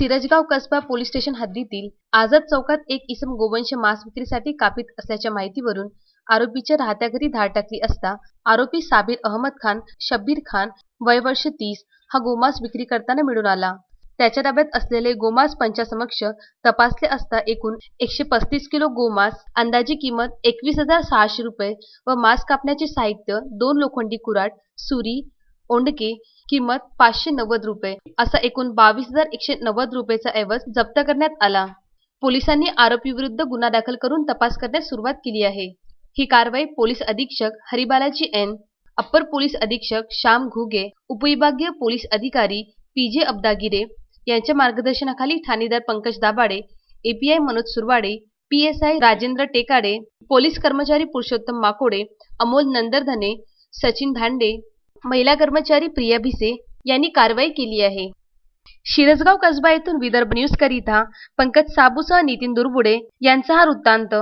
सिरजगाव Kasba police station हद्दीतील आझाद चौकात एक इसम गोवंश मांस विक्रीसाठी कापीत असल्याच्या माहितीवरून आरोपीच्या राहत्या घरी धाड टाकली असता आरोपी साबिर अहमद खान शब्बीर खान वय वर्ष तीस हा गोमांस विक्री करताना मिळून आला. त्याच्या ताब्यात असलेले गोमांस पंचासमक्ष तपासले असता एकूण एकशे पस्तीस किलो गोमांस अंदाजी किंमत एकवीस हजार सहाशे रुपये व मांस कापण्याचे साहित्य दोन लोखंडी कुराट सुरी ओंडके किंमत पाचशे नव्वद रुपये असा एकूण बावीस हजार एकशे नव्वद रुपयेचा ऐवज जप्त करण्यात आला. पोलिसांनी आरोपीविरुद्ध गुन्हा दाखल करून तपास करण्यास सुरुवात केली आहे. ही कारवाई पोलीस अधीक्षक हरिबालाजी एन अप्पर पोलीस अधीक्षक श्याम घुगे उपविभागीय पोलीस अधिकारी पी जे अब्दागिरे यांच्या मार्गदर्शनाखाली ठाणेदार Pankaj Dabhade API Manoj Surwade PSI Rajendra Tekade police कर्मचारी पुरुषोत्तम माकोडे अमोल नंदरधने सचिन धांडे महिला कर्मचारी प्रिया भिसे यांनी कारवाई केली आहे. शिरसगाव कसबा येथून विदर्भ न्यूज करिता पंकज साबूसह नितीन दुर्बुडे यांचा हा वृत्तांत.